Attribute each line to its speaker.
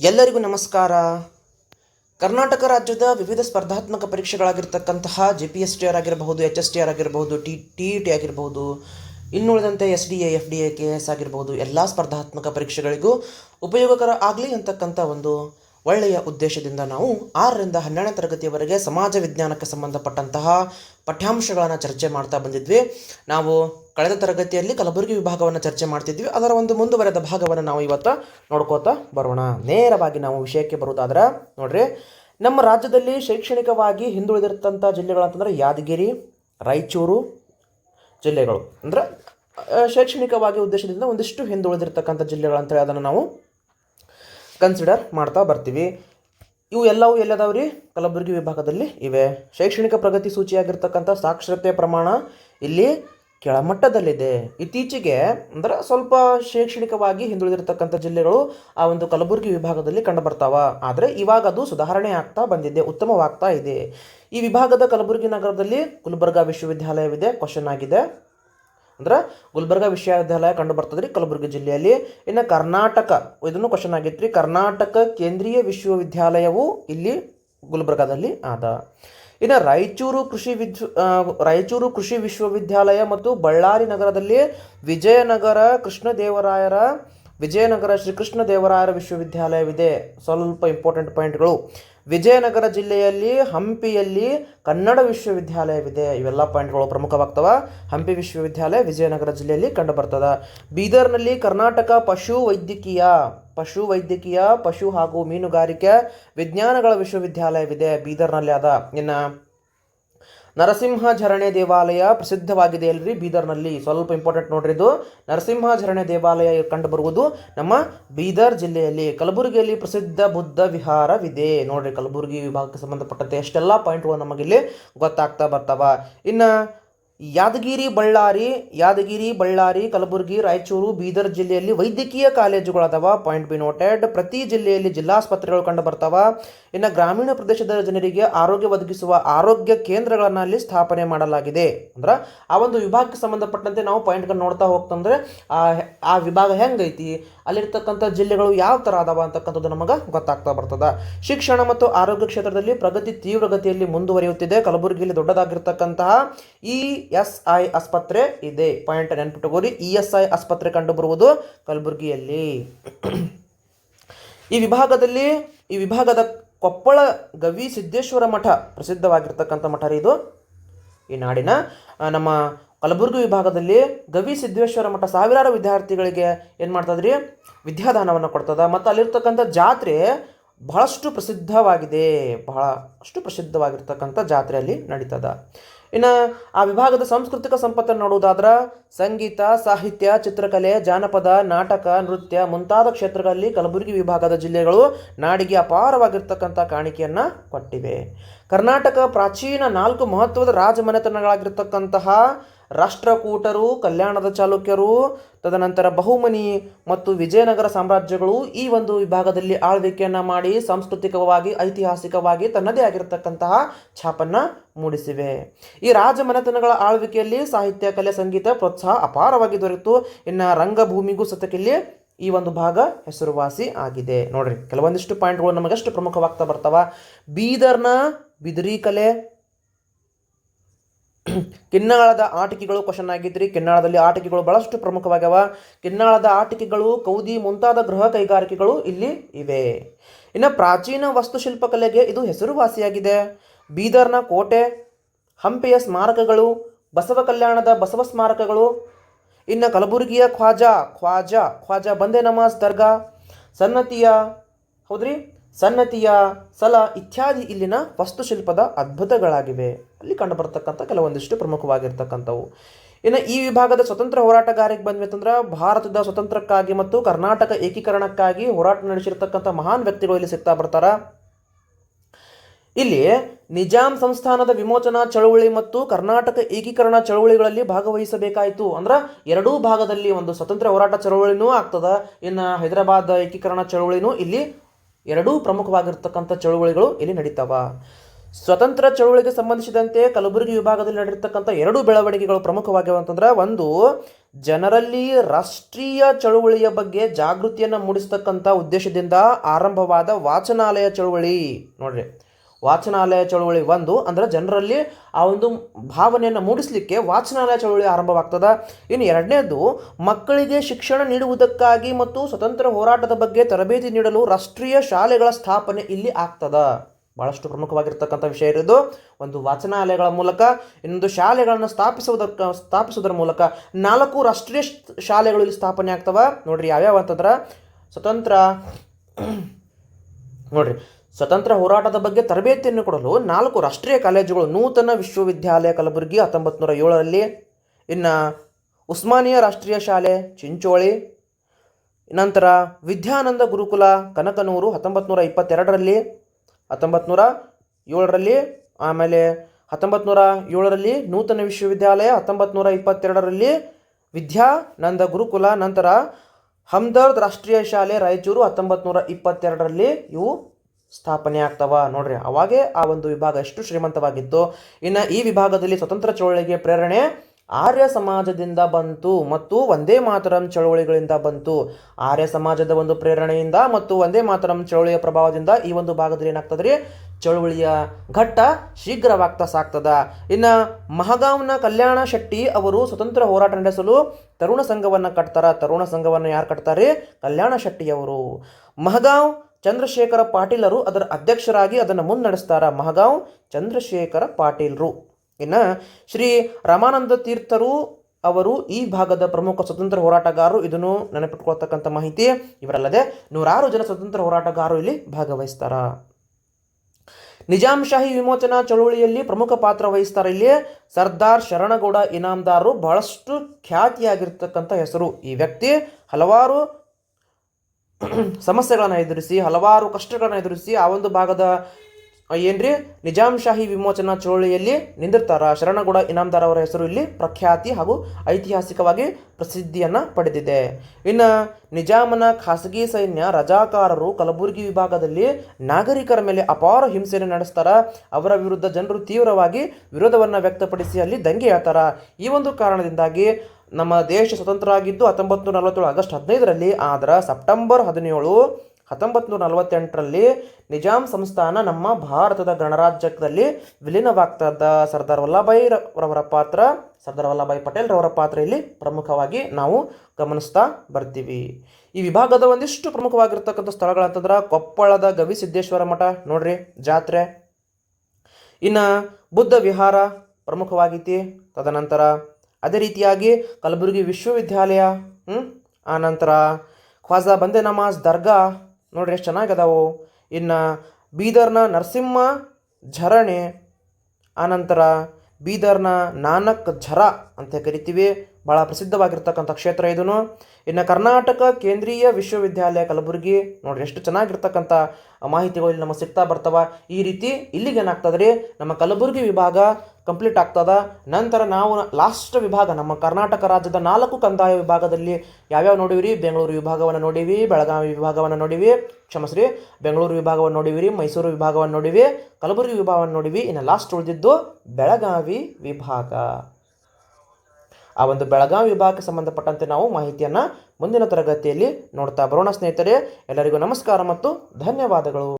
Speaker 1: ಎಲ್ಲರಿಗೂ ನಮಸ್ಕಾರ. ಕರ್ನಾಟಕ ರಾಜ್ಯದ ವಿವಿಧ ಸ್ಪರ್ಧಾತ್ಮಕ ಪರೀಕ್ಷೆಗಳಾಗಿರ್ತಕ್ಕಂತಹ J P S T R ಆಗಿರಬಹುದು, ಎಚ್ ಎಸ್ ಟಿ ಆರ್ ಆಗಿರಬಹುದು, ಟಿ ಟಿ ಇ ಟಿ ಆಗಿರಬಹುದು, ಇನ್ನುಳಿದಂತೆ S D A, F D A, K S ಆಗಿರಬಹುದು, ಎಲ್ಲ ಸ್ಪರ್ಧಾತ್ಮಕ ಪರೀಕ್ಷೆಗಳಿಗೂ ಉಪಯೋಗಕರ ಆಗಲಿ ಅಂತಕ್ಕಂಥ ಒಂದು ಒಳ್ಳೆಯ ಉದ್ದೇಶದಿಂದ ನಾವು ಆರರಿಂದ ಹನ್ನೆರಡನೇ ತರಗತಿಯವರೆಗೆ ಸಮಾಜ ವಿಜ್ಞಾನಕ್ಕೆ ಸಂಬಂಧಪಟ್ಟಂತಹ ಪಠ್ಯಾಂಶಗಳನ್ನು ಚರ್ಚೆ ಮಾಡ್ತಾ ಬಂದಿದ್ವಿ. ನಾವು ಕಳೆದ ತರಗತಿಯಲ್ಲಿ ಕಲಬುರಗಿ ವಿಭಾಗವನ್ನು ಚರ್ಚೆ ಮಾಡ್ತಿದ್ವಿ. ಅದರ ಒಂದು ಮುಂದುವರೆದ ಭಾಗವನ್ನು ನಾವು ಇವತ್ತು ನೋಡ್ಕೋತಾ ಬರೋಣ. ನೇರವಾಗಿ ನಾವು ವಿಷಯಕ್ಕೆ ಬರುವುದಾದ್ರೆ ನೋಡ್ರಿ, ನಮ್ಮ ರಾಜ್ಯದಲ್ಲಿ ಶೈಕ್ಷಣಿಕವಾಗಿ ಹಿಂದುಳಿದಿರ್ತಂಥ ಜಿಲ್ಲೆಗಳು ಅಂತಂದ್ರೆ ಯಾದಗಿರಿ, ರಾಯಚೂರು ಜಿಲ್ಲೆಗಳು. ಅಂದ್ರೆ ಶೈಕ್ಷಣಿಕವಾಗಿ ಉದ್ದೇಶದಿಂದ ಒಂದಿಷ್ಟು ಹಿಂದುಳಿದಿರ್ತಕ್ಕಂಥ ಜಿಲ್ಲೆಗಳು ಅಂತೇಳಿ ಅದನ್ನು ನಾವು ಕನ್ಸಿಡರ್ ಮಾಡ್ತಾ ಬರ್ತೀವಿ. ಇವು ಎಲ್ಲವೂ ಎಲ್ಲದಾವ್ರಿ? ಕಲಬುರಗಿ ವಿಭಾಗದಲ್ಲಿ ಇವೆ. ಶೈಕ್ಷಣಿಕ ಪ್ರಗತಿ ಸೂಚಿಯಾಗಿರ್ತಕ್ಕಂಥ ಸಾಕ್ಷರತೆ ಪ್ರಮಾಣ ಇಲ್ಲಿ ಕೆಳಮಟ್ಟದಲ್ಲಿದೆ. ಇತ್ತೀಚೆಗೆ ಅಂದ್ರೆ ಸ್ವಲ್ಪ ಶೈಕ್ಷಣಿಕವಾಗಿ ಹಿಂದುಳಿದಿರತಕ್ಕಂಥ ಜಿಲ್ಲೆಗಳು ಆ ಒಂದು ಕಲಬುರಗಿ ವಿಭಾಗದಲ್ಲಿ ಕಂಡುಬರ್ತಾವ ಆದರೆ ಇವಾಗ ಅದು ಸುಧಾರಣೆ ಆಗ್ತಾ ಬಂದಿದೆ, ಉತ್ತಮವಾಗ್ತಾ ಇದೆ. ಈ ವಿಭಾಗದ ಕಲಬುರಗಿ ನಗರದಲ್ಲಿ ಗುಲ್ಬರ್ಗಾ ವಿಶ್ವವಿದ್ಯಾಲಯವಿದೆ ಕ್ವಶನ್ ಆಗಿದೆ. ಅಂದ್ರೆ ಗುಲ್ಬರ್ಗಾ ವಿಶ್ವವಿದ್ಯಾಲಯ ಕಂಡು ಬರ್ತದ್ರಿ ಕಲಬುರಗಿ ಜಿಲ್ಲೆಯಲ್ಲಿ. ಇನ್ನು ಕರ್ನಾಟಕ, ಇದನ್ನು ಕ್ವಶನ್ ಆಗಿತ್ತು ಕರ್ನಾಟಕ ಕೇಂದ್ರೀಯ ವಿಶ್ವವಿದ್ಯಾಲಯವು ಇಲ್ಲಿ ಗುಲ್ಬರ್ಗಾದಲ್ಲಿ ಆದ. ಇನ್ನು ರಾಯಚೂರು ಕೃಷಿ ವಿಶ್ವ ರಾಯಚೂರು ಕೃಷಿ ವಿಶ್ವವಿದ್ಯಾಲಯ ಮತ್ತು ಬಳ್ಳಾರಿ ನಗರದಲ್ಲಿ ವಿಜಯನಗರ ಕೃಷ್ಣದೇವರಾಯರ, ವಿಜಯನಗರ ಶ್ರೀಕೃಷ್ಣ ದೇವರಾಯರ ವಿಶ್ವವಿದ್ಯಾಲಯವಿದೆ. ಸ್ವಲ್ಪ ಇಂಪಾರ್ಟೆಂಟ್ ಪಾಯಿಂಟ್ಗಳು ವಿಜಯನಗರ ಜಿಲ್ಲೆಯಲ್ಲಿ, ಹಂಪಿಯಲ್ಲಿ ಕನ್ನಡ ವಿಶ್ವವಿದ್ಯಾಲಯವಿದೆ. ಇವೆಲ್ಲ ಪಾಯಿಂಟ್ಗಳು ಪ್ರಮುಖವಾಗ್ತವ. ಹಂಪಿ ವಿಶ್ವವಿದ್ಯಾಲಯ ವಿಜಯನಗರ ಜಿಲ್ಲೆಯಲ್ಲಿ ಕಂಡು ಬರ್ತದ ಬೀದರ್ನಲ್ಲಿ ಕರ್ನಾಟಕ ಪಶು ವೈದ್ಯಕೀಯ ಪಶು ವೈದ್ಯಕೀಯ, ಪಶು ಹಾಗೂ ಮೀನುಗಾರಿಕೆ ವಿಜ್ಞಾನಗಳ ವಿಶ್ವವಿದ್ಯಾಲಯವಿದೆ. ಬೀದರ್ನಲ್ಲಿ ಅದ ಇನ್ನು ನರಸಿಂಹ ಝರಣೆ ದೇವಾಲಯ ಪ್ರಸಿದ್ಧವಾಗಿದೆ ಅಲ್ರಿ, ಬೀದರ್ನಲ್ಲಿ. ಸ್ವಲ್ಪ ಇಂಪಾರ್ಟೆಂಟ್ ನೋಡ್ರಿ ಇದು. ನರಸಿಂಹ ಝರಣೆ ದೇವಾಲಯ ಕಂಡು ಬರುವುದು ನಮ್ಮ ಬೀದರ್ ಜಿಲ್ಲೆಯಲ್ಲಿ. ಕಲಬುರಗಿಯಲ್ಲಿ ಪ್ರಸಿದ್ಧ ಬುದ್ಧ ವಿಹಾರವಿದೆ. ನೋಡ್ರಿ ಕಲಬುರಗಿ ವಿಭಾಗಕ್ಕೆ ಸಂಬಂಧಪಟ್ಟಂತೆ ಎಷ್ಟೆಲ್ಲ ಪಾಯಿಂಟ್ಗಳು ನಮಗಿಲ್ಲಿ ಗೊತ್ತಾಗ್ತಾ ಬರ್ತಾವ. ಇನ್ನು ಯಾದಗಿರಿ, ಬಳ್ಳಾರಿ ಯಾದಗಿರಿ, ಬಳ್ಳಾರಿ, ಕಲಬುರಗಿ, ರಾಯಚೂರು, ಬೀದರ್ ಜಿಲ್ಲೆಯಲ್ಲಿ ವೈದ್ಯಕೀಯ ಕಾಲೇಜುಗಳದಾವ. Point be noted. ಪ್ರತಿ ಜಿಲ್ಲೆಯಲ್ಲಿ ಜಿಲ್ಲಾಸ್ಪತ್ರೆಗಳು ಕಂಡು ಬರ್ತಾವ ಇನ್ನು ಗ್ರಾಮೀಣ ಪ್ರದೇಶದ ಜನರಿಗೆ ಆರೋಗ್ಯ ಒದಗಿಸುವ ಆರೋಗ್ಯ ಕೇಂದ್ರಗಳನ್ನು ಅಲ್ಲಿ ಸ್ಥಾಪನೆ ಮಾಡಲಾಗಿದೆ. ಅಂದ್ರೆ ಆ ಒಂದು ವಿಭಾಗಕ್ಕೆ ಸಂಬಂಧಪಟ್ಟಂತೆ ನಾವು ಪಾಯಿಂಟ್ಗಳು ನೋಡ್ತಾ ಹೋಗ್ತಂದ್ರೆ ಆ ಆ ವಿಭಾಗ ಹೆಂಗೈತಿ? ಅಲ್ಲಿರ್ತಕ್ಕಂಥ ಜಿಲ್ಲೆಗಳು ಯಾವ ಥರ ಅದಾವ ಅಂತಕ್ಕಂಥದ್ದು ನಮಗೆ ಗೊತ್ತಾಗ್ತಾ ಬರ್ತದ. ಶಿಕ್ಷಣ ಮತ್ತು ಆರೋಗ್ಯ ಕ್ಷೇತ್ರದಲ್ಲಿ ಪ್ರಗತಿ ತೀವ್ರಗತಿಯಲ್ಲಿ ಮುಂದುವರಿಯುತ್ತಿದೆ. ಕಲಬುರಗಿಯಲ್ಲಿ ದೊಡ್ಡದಾಗಿರ್ತಕ್ಕಂತಹ ಇ ಎಸ್ ಐ ಆಸ್ಪತ್ರೆ ಇದೆ. ಪಾಯಿಂಟ್ ನೆನ್ಪಿಟ್ಟುಕೋರಿ ಇ ಎಸ್ ಐ ಆಸ್ಪತ್ರೆ ಕಂಡುಬರುವುದು ಕಲಬುರಗಿಯಲ್ಲಿ. ಈ ವಿಭಾಗದಲ್ಲಿ, ಈ ವಿಭಾಗದ ಕೊಪ್ಪಳ ಗವಿ ಸಿದ್ದೇಶ್ವರ ಮಠ ಪ್ರಸಿದ್ಧವಾಗಿರ್ತಕ್ಕಂಥ ಮಠ ರೀ ಇದು. ಈ ನಾಡಿನ ನಮ್ಮ ಕಲಬುರಗಿ ವಿಭಾಗದಲ್ಲಿ ಗವಿ ಸಿದ್ದೇಶ್ವರ ಮಠ ಸಾವಿರಾರು ವಿದ್ಯಾರ್ಥಿಗಳಿಗೆ ಏನು ಮಾಡ್ತದ್ರಿ? ವಿದ್ಯಾದಾನವನ್ನು ಕೊಡ್ತದ. ಮತ್ತು ಅಲ್ಲಿರ್ತಕ್ಕಂಥ ಜಾತ್ರೆ ಬಹಳಷ್ಟು ಪ್ರಸಿದ್ಧವಾಗಿದೆ. ಬಹಳಷ್ಟು ಪ್ರಸಿದ್ಧವಾಗಿರ್ತಕ್ಕಂಥ ಜಾತ್ರೆ ಅಲ್ಲಿ ನಡೀತದ. ಇನ್ನು ಆ ವಿಭಾಗದ ಸಾಂಸ್ಕೃತಿಕ ಸಂಪತ್ತನ್ನು ನೋಡುವುದಾದ್ರೆ ಸಂಗೀತ, ಸಾಹಿತ್ಯ, ಚಿತ್ರಕಲೆ, ಜಾನಪದ, ನಾಟಕ, ನೃತ್ಯ ಮುಂತಾದ ಕ್ಷೇತ್ರಗಳಲ್ಲಿ ಕಲಬುರಗಿ ವಿಭಾಗದ ಜಿಲ್ಲೆಗಳು ನಾಡಿಗೆ ಅಪಾರವಾಗಿರ್ತಕ್ಕಂಥ ಕಾಣಿಕೆಯನ್ನು ಕೊಟ್ಟಿವೆ. ಕರ್ನಾಟಕ ಪ್ರಾಚೀನ ನಾಲ್ಕು ಮಹತ್ವದ ರಾಜಮನೆತನಗಳಾಗಿರ್ತಕ್ಕಂತಹ ರಾಷ್ಟ್ರಕೂಟರು, ಕಲ್ಯಾಣದ ಚಾಲುಕ್ಯರು ತದನಂತರ ಬಹುಮನಿ ಮತ್ತು ವಿಜಯನಗರ ಸಾಮ್ರಾಜ್ಯಗಳು ಈ ಒಂದು ವಿಭಾಗದಲ್ಲಿ ಆಳ್ವಿಕೆಯನ್ನು ಮಾಡಿ ಸಾಂಸ್ಕೃತಿಕವಾಗಿ, ಐತಿಹಾಸಿಕವಾಗಿ ತನ್ನದೇ ಆಗಿರತಕ್ಕಂತಹ ಛಾಪನ್ನು ಮೂಡಿಸಿವೆ. ಈ ರಾಜಮನೆತನಗಳ ಆಳ್ವಿಕೆಯಲ್ಲಿ ಸಾಹಿತ್ಯ, ಕಲೆ, ಸಂಗೀತ ಪ್ರೋತ್ಸಾಹ ಅಪಾರವಾಗಿ ದೊರೆತು. ಇನ್ನು ರಂಗಭೂಮಿಗೂ ಸತಕಿಲ್ಲಿ ಈ ಒಂದು ಭಾಗ ಹೆಸರುವಾಸಿ ಆಗಿದೆ. ನೋಡ್ರಿ, ಕೆಲವೊಂದಿಷ್ಟು ಪಾಯಿಂಟ್ಗಳು ನಮಗಷ್ಟು ಪ್ರಮುಖವಾಗ್ತಾ ಬರ್ತಾವ. ಬೀದರ್ನ ಬಿದಿರಿ ಕಲೆ ಕಿನ್ನಾಳದ ಆಟಿಕೆಗಳು ಕ್ವಶನ್ ಆಗಿದ್ರಿ. ಕಿನ್ನಾಳದಲ್ಲಿ ಆಟಿಕೆಗಳು ಬಹಳಷ್ಟು ಪ್ರಮುಖವಾಗ್ಯವ. ಕಿನ್ನಾಳದ ಆಟಿಕೆಗಳು, ಕೌದಿ ಮುಂತಾದ ಗೃಹ ಕೈಗಾರಿಕೆಗಳು ಇಲ್ಲಿ ಇವೆ. ಇನ್ನು ಪ್ರಾಚೀನ ವಸ್ತುಶಿಲ್ಪಕಲೆಗೆ ಇದು ಹೆಸರುವಾಸಿಯಾಗಿದೆ. ಬೀದರ್ನ ಕೋಟೆ, ಹಂಪಿಯ ಸ್ಮಾರಕಗಳು, ಬಸವ ಕಲ್ಯಾಣದ ಬಸವ ಸ್ಮಾರಕಗಳು, ಇನ್ನು ಕಲಬುರಗಿಯ ಖ್ವಾಜಾ ಖ್ವಾಜಾ ಖ್ವಾಜಾ ಬಂದೆ ನಮಾಜ್ ದರ್ಗಾ, ಸನ್ನತಿಯ, ಹೌದ್ರಿ? ಸನ್ನತಿಯ, ಸಲ ಇತ್ಯಾದಿ ಇಲ್ಲಿನ ವಸ್ತುಶಿಲ್ಪದ ಅದ್ಭುತಗಳಾಗಿವೆ. ಅಲ್ಲಿ ಕಂಡುಬರ್ತಕ್ಕಂಥ ಕೆಲವೊಂದಿಷ್ಟು ಪ್ರಮುಖವಾಗಿರ್ತಕ್ಕಂಥವು. ಇನ್ನು ಈ ವಿಭಾಗದ ಸ್ವತಂತ್ರ ಹೋರಾಟಗಾರಿಗೆ ಬಂದ್ವಿ ಭಾರತದ ಸ್ವತಂತ್ರಕ್ಕಾಗಿ ಮತ್ತು ಕರ್ನಾಟಕ ಏಕೀಕರಣಕ್ಕಾಗಿ ಹೋರಾಟ ನಡೆಸಿರ್ತಕ್ಕಂಥ ಮಹಾನ್ ವ್ಯಕ್ತಿಗಳು ಇಲ್ಲಿ ಸಿಗ್ತಾ ಬರ್ತಾರ. ಇಲ್ಲಿ ನಿಜಾಮ್ ಸಂಸ್ಥಾನದ ವಿಮೋಚನಾ ಚಳವಳಿ ಮತ್ತು ಕರ್ನಾಟಕ ಏಕೀಕರಣ ಚಳವಳಿಗಳಲ್ಲಿ ಭಾಗವಹಿಸಬೇಕಾಯಿತು. ಅಂದ್ರೆ ಎರಡೂ ಭಾಗದಲ್ಲಿ ಒಂದು ಸ್ವತಂತ್ರ ಹೋರಾಟ ಚಳವಳಿನೂ ಆಗ್ತದ. ಇನ್ನು ಹೈದರಾಬಾದ್ ಏಕೀಕರಣ ಚಳವಳಿನೂ ಇಲ್ಲಿ ಎರಡೂ ಪ್ರಮುಖವಾಗಿರ್ತಕ್ಕಂಥ ಚಳುವಳಿಗಳು ಇಲ್ಲಿ ನಡೀತಾವ. ಸ್ವತಂತ್ರ ಚಳುವಳಿಗೆ ಸಂಬಂಧಿಸಿದಂತೆ ಕಲಬುರಗಿ ವಿಭಾಗದಲ್ಲಿ ನಡೆದಿರ್ತಕ್ಕಂಥ ಎರಡು ಬೆಳವಣಿಗೆಗಳು ಪ್ರಮುಖವಾಗಿವೆ ಅಂತಂದ್ರೆ, ಒಂದು ಜನರಲ್ಲಿ ರಾಷ್ಟ್ರೀಯ ಚಳುವಳಿಯ ಬಗ್ಗೆ ಜಾಗೃತಿಯನ್ನು ಮೂಡಿಸ್ತಕ್ಕಂಥ ಉದ್ದೇಶದಿಂದ ಆರಂಭವಾದ ವಾಚನಾಲಯ ಚಳುವಳಿ. ನೋಡ್ರಿ ವಾಚನಾಲಯ ಚಳುವಳಿ ಒಂದು ಅಂದ್ರೆ ಜನರಲ್ಲಿ ಆ ಒಂದು ಭಾವನೆಯನ್ನು ಮೂಡಿಸಲಿಕ್ಕೆ ವಾಚನಾಲಯ ಚಳುವಳಿ ಆರಂಭವಾಗ್ತದೆ. ಇನ್ನು ಎರಡನೇದು, ಮಕ್ಕಳಿಗೆ ಶಿಕ್ಷಣ ನೀಡುವುದಕ್ಕಾಗಿ ಮತ್ತು ಸ್ವತಂತ್ರ ಹೋರಾಟದ ಬಗ್ಗೆ ತರಬೇತಿ ನೀಡಲು ರಾಷ್ಟ್ರೀಯ ಶಾಲೆಗಳ ಸ್ಥಾಪನೆ ಇಲ್ಲಿ ಆಗ್ತದ. ಭಾಳಷ್ಟು ಪ್ರಮುಖವಾಗಿರ್ತಕ್ಕಂಥ ವಿಷಯ ಇರೋದು ಒಂದು ವಾಚನಾಲಯಗಳ ಮೂಲಕ, ಇನ್ನೊಂದು ಶಾಲೆಗಳನ್ನು ಸ್ಥಾಪಿಸುವುದಕ್ಕ ಸ್ಥಾಪಿಸುವುದರ ಮೂಲಕ ನಾಲ್ಕು ರಾಷ್ಟ್ರೀಯ ಶಾಲೆಗಳು ಇಲ್ಲಿ ಸ್ಥಾಪನೆ ಆಗ್ತವೆ. ನೋಡ್ರಿ ಯಾವ್ಯಾವ ಅಂತಂದ್ರೆ, ಸ್ವತಂತ್ರ, ನೋಡ್ರಿ ಸ್ವತಂತ್ರ ಹೋರಾಟದ ಬಗ್ಗೆ ತರಬೇತಿಯನ್ನು ಕೊಡಲು ನಾಲ್ಕು ರಾಷ್ಟ್ರೀಯ ಕಾಲೇಜುಗಳು ನೂತನ ವಿಶ್ವವಿದ್ಯಾಲಯ ಕಲಬುರಗಿ ಹತ್ತೊಂಬತ್ತು ನೂರ ಏಳರಲ್ಲಿ. ಇನ್ನು ಉಸ್ಮಾನಿಯಾ ರಾಷ್ಟ್ರೀಯ ಶಾಲೆ, ಚಿಂಚೋಳಿ. ನಂತರ ವಿದ್ಯಾನಂದ ಗುರುಕುಲ ಕನಕನೂರು ಹತ್ತೊಂಬತ್ತು ನೂರ ಇಪ್ಪತ್ತೆರಡರಲ್ಲಿ ಹತ್ತೊಂಬತ್ತು ಏಳರಲ್ಲಿ, ಆಮೇಲೆ ಹತ್ತೊಂಬತ್ತು ನೂರ ಏಳರಲ್ಲಿ ನೂತನ ವಿಶ್ವವಿದ್ಯಾಲಯ ಹತ್ತೊಂಬತ್ತು ನೂರ ಇಪ್ಪತ್ತೆರಡರಲ್ಲಿ ವಿದ್ಯಾನಂದ ಗುರುಕುಲ, ನಂತರ ಹಮ್ದರ್ದ್ ರಾಷ್ಟ್ರೀಯ ಶಾಲೆ, ರಾಯಚೂರು ಹತ್ತೊಂಬತ್ತು ನೂರ ಇಪ್ಪತ್ತೆರಡರಲ್ಲಿ ಇವು ಸ್ಥಾಪನೆ ಆಗ್ತಾವ ನೋಡ್ರಿ. ಅವಾಗೇ ಆ ಒಂದು ವಿಭಾಗ ಎಷ್ಟು ಶ್ರೀಮಂತವಾಗಿತ್ತು ಇನ್ನು ಈ ವಿಭಾಗದಲ್ಲಿ ಸ್ವತಂತ್ರ ಚಳವಳಿಗೆ ಪ್ರೇರಣೆ ಆರ್ಯ ಸಮಾಜದಿಂದ ಬಂತು ಮತ್ತು ಒಂದೇ ಮಾತರಂ ಚಳವಳಿಗಳಿಂದ ಬಂತು. ಆರ್ಯ ಸಮಾಜದ ಒಂದು ಪ್ರೇರಣೆಯಿಂದ ಮತ್ತು ಒಂದೇ ಮಾತರಂ ಚಳವಳಿಯ ಪ್ರಭಾವದಿಂದ ಈ ಒಂದು ಭಾಗದಲ್ಲಿ ಏನಾಗ್ತದ್ರಿ? ಚಳುವಳಿಯ ಘಟ್ಟ ಶೀಘ್ರವಾಗ್ತಾ ಸಾಕ್ತದ ಇನ್ನು ಮಹಗಾಂವ್ನ ಕಲ್ಯಾಣ ಶೆಟ್ಟಿ ಅವರು ಸ್ವತಂತ್ರ ಹೋರಾಟ ನಡೆಸಲು ತರುಣ ಸಂಘವನ್ನು ಕಟ್ತಾರ. ತರುಣ ಸಂಘವನ್ನು ಯಾರು ಕಟ್ತಾರೆ? ಕಲ್ಯಾಣ ಶೆಟ್ಟಿಯವರು. ಮಹಗಾವ್ ಚಂದ್ರಶೇಖರ ಪಾಟೀಲರು ಅದರ ಅಧ್ಯಕ್ಷರಾಗಿ ಅದನ್ನು ಮುನ್ನಡೆಸ್ತಾರ. ಮಹಗಾಂವ್ ಚಂದ್ರಶೇಖರ ಪಾಟೀಲರು. ಇನ್ನು ಶ್ರೀ ರಾಮಾನಂದ ತೀರ್ಥರು ಅವರು ಈ ಭಾಗದ ಪ್ರಮುಖ ಸ್ವತಂತ್ರ ಹೋರಾಟಗಾರರು. ಇದನ್ನು ನೆನಪಿಟ್ಕೊಳ್ತಕ್ಕಂಥ ಮಾಹಿತಿ ಇವರಲ್ಲದೆ ನೂರಾರು ಜನ ಸ್ವತಂತ್ರ ಹೋರಾಟಗಾರರು ಇಲ್ಲಿ ಭಾಗವಹಿಸ್ತಾರ. ನಿಜಾಂಶಾಹಿ ವಿಮೋಚನಾ ಚಳುವಳಿಯಲ್ಲಿ ಪ್ರಮುಖ ಪಾತ್ರ ವಹಿಸ್ತಾರೆ ಇಲ್ಲಿ ಸರ್ದಾರ್ ಶರಣಗೌಡ ಇನಾಮ್ದಾರರು ಬಹಳಷ್ಟು ಖ್ಯಾತಿಯಾಗಿರ್ತಕ್ಕಂಥ ಹೆಸರು ಈ ವ್ಯಕ್ತಿ. ಹಲವಾರು ಸಮಸ್ಯೆಗಳನ್ನು ಎದುರಿಸಿ ಹಲವಾರು ಕಷ್ಟಗಳನ್ನು ಎದುರಿಸಿ ಆ ಒಂದು ಭಾಗದ ಆ, ನಿಜಾಮ್ ಶಾಹಿ ವಿಮೋಚನಾ ಚಳುವಳಿಯಲ್ಲಿ ನಿಂದಿರ್ತಾರ. ಶರಣಗೌಡ ಇನಾಮದಾರ್ ಅವರ ಹೆಸರು ಇಲ್ಲಿ ಪ್ರಖ್ಯಾತಿ ಹಾಗೂ ಐತಿಹಾಸಿಕವಾಗಿ ಪ್ರಸಿದ್ಧಿಯನ್ನು ಪಡೆದಿದೆ. ಇನ್ನು ನಿಜಾಮನ ಖಾಸಗಿ ಸೈನ್ಯ ರಜಾಕಾರರು ಕಲಬುರಗಿ ವಿಭಾಗದಲ್ಲಿ ನಾಗರಿಕರ ಮೇಲೆ ಅಪಾರ ಹಿಂಸೆಯನ್ನು ನಡೆಸ್ತಾರ. ಅವರ ವಿರುದ್ಧ ಜನರು ತೀವ್ರವಾಗಿ ವಿರೋಧವನ್ನು ವ್ಯಕ್ತಪಡಿಸಿ ಅಲ್ಲಿ ದಂಗೆ ಹೇಳ್ತಾರ. ಈ ಒಂದು ಕಾರಣದಿಂದಾಗಿ ನಮ್ಮ ದೇಶ ಸ್ವತಂತ್ರ ಆಗಿದ್ದು ಹತ್ತೊಂಬತ್ತು ನಲವತ್ತೇಳು ಆಗಸ್ಟ್ ಹದಿನೈದರಲ್ಲಿ ಆದ್ರೆ ಸೆಪ್ಟೆಂಬರ್ ಹದಿನೇಳು ಹತ್ತೊಂಬತ್ತು ನೂರ ನಲವತ್ತೆಂಟರಲ್ಲಿ ನಿಜಾಂ ಸಂಸ್ಥಾನ ನಮ್ಮ ಭಾರತದ ಗಣರಾಜ್ಯದಲ್ಲಿ ವಿಲೀನವಾಗ್ತದ ಸರ್ದಾರ್ ವಲ್ಲಭಾಯಿ ರವರ ಪಾತ್ರ. ಸರ್ದಾರ್ ವಲ್ಲಭಾಯಿ ಪಟೇಲ್ ರವರ ಪಾತ್ರ ಇಲ್ಲಿ ಪ್ರಮುಖವಾಗಿ ನಾವು ಗಮನಿಸ್ತಾ ಬರ್ತೀವಿ. ಈ ವಿಭಾಗದ ಒಂದಿಷ್ಟು ಪ್ರಮುಖವಾಗಿರ್ತಕ್ಕಂಥ ಸ್ಥಳಗಳಂತಂದ್ರೆ ಕೊಪ್ಪಳದ ಗವಿಸಿದ್ದೇಶ್ವರ ಮಠ, ನೋಡ್ರಿ ಜಾತ್ರೆ. ಇನ್ನು ಬುದ್ಧ ವಿಹಾರ ಪ್ರಮುಖವಾಗೈತಿ. ತದನಂತರ ಅದೇ ರೀತಿಯಾಗಿ ಕಲಬುರಗಿ ವಿಶ್ವವಿದ್ಯಾಲಯ ಹ್ಞೂ ಆನಂತರ ಖ್ವಾಜಾ ಬಂದೆ ನಮಾಜ್ ದರ್ಗಾ ನೋಡ್ರಿ ಎಷ್ಟು ಚೆನ್ನಾಗದಾವು. ಇನ್ನು ಬೀದರ್ನ ನರಸಿಂಹ ಝರಣೆ, ಆನಂತರ ಬೀದರ್ನ ನಾನಕ್ ಝರ ಅಂತ ಕರಿತೀವಿ. ಭಾಳ ಪ್ರಸಿದ್ಧವಾಗಿರ್ತಕ್ಕಂಥ ಕ್ಷೇತ್ರ ಇದನ್ನು ಇನ್ನು ಕರ್ನಾಟಕ ಕೇಂದ್ರೀಯ ವಿಶ್ವವಿದ್ಯಾಲಯ ಕಲಬುರಗಿ, ನೋಡ್ರಿ ಎಷ್ಟು ಚೆನ್ನಾಗಿರ್ತಕ್ಕಂಥ ಮಾಹಿತಿಗಳು ಇಲ್ಲಿ ನಮಗೆ ಸಿಗ್ತಾ ಬರ್ತವ. ಈ ರೀತಿ ಇಲ್ಲಿಗೆ ಏನಾಗ್ತದ್ರಿ ನಮ್ಮ ಕಲಬುರಗಿ ವಿಭಾಗ ಕಂಪ್ಲೀಟ್ ಆಗ್ತದ. ನಂತರ ನಾವು ಲಾಸ್ಟ್ ವಿಭಾಗ, ನಮ್ಮ ಕರ್ನಾಟಕ ರಾಜ್ಯದ ನಾಲ್ಕು ಕಂದಾಯ ವಿಭಾಗದಲ್ಲಿ ಯಾವ್ಯಾವ ನೋಡಿವಿರಿ? ಬೆಂಗಳೂರು ವಿಭಾಗವನ್ನು ನೋಡಿವಿ, ಬೆಳಗಾವಿ ವಿಭಾಗವನ್ನು ನೋಡಿವಿ, ಕ್ಷಮಸ್ರಿ, ಬೆಂಗಳೂರು ವಿಭಾಗವನ್ನು ನೋಡಿವಿರಿ, ಮೈಸೂರು ವಿಭಾಗವನ್ನು ನೋಡಿವಿ, ಕಲಬುರಗಿ ವಿಭಾಗವನ್ನು ನೋಡಿವಿ. ಇನ್ನು ಲಾಸ್ಟ್ ಉಳಿದಿದ್ದು ಬೆಳಗಾವಿ ವಿಭಾಗ. ಆ ಒಂದು ಬೆಳಗಾವಿ ವಿಭಾಗಕ್ಕೆ ಸಂಬಂಧಪಟ್ಟಂತೆ ನಾವು ಮಾಹಿತಿಯನ್ನು ಮುಂದಿನ ತರಗತಿಯಲ್ಲಿ ನೋಡ್ತಾ ಬರೋಣ ಸ್ನೇಹಿತರೆ. ಎಲ್ಲರಿಗೂ ನಮಸ್ಕಾರ ಮತ್ತು ಧನ್ಯವಾದಗಳು.